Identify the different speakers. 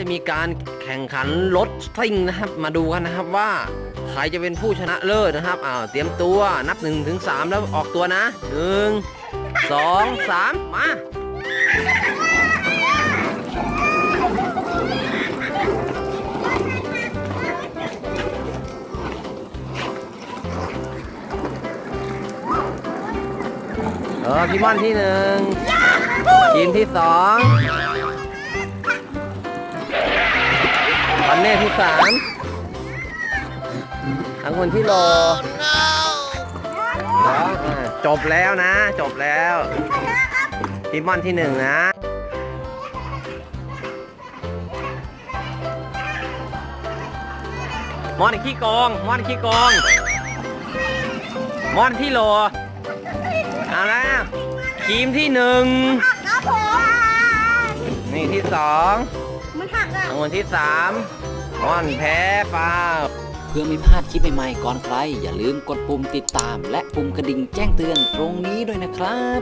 Speaker 1: จะมีการแข่งขันรถซิ่งนะครับ มาดูกันนะครับว่า ใครจะเป็นผู้ชนะเลิศนะครับอ้าวเตรียมตัวนับ1นถึงสแล้วออกตัวนะ 1 2 3 มาเออพี่ม่อนที่หนึ่งทีมที่สอง ปันเน่ที่สามอังุนที่โลแล้วอ่าจบแล้วนะ จบแล้วพี่ม่อนที่หนึ่งนะมอนขี้โกองมอนขี้โกองมอนที่โลเอาแล้วทีมที่หนึ่ง
Speaker 2: ครับผม
Speaker 1: นี่ที่สอง
Speaker 2: มันหักอะ
Speaker 1: รางวัลที่สามม่อนแพ้ฟาว
Speaker 3: เพื่อไม่พลาดคลิปใหม่ๆก่อนใคร อย่าลืมกดปุ่มติดตาม และปุ่มกระดิ่งแจ้งเตือนตรงนี้ด้วยนะครับ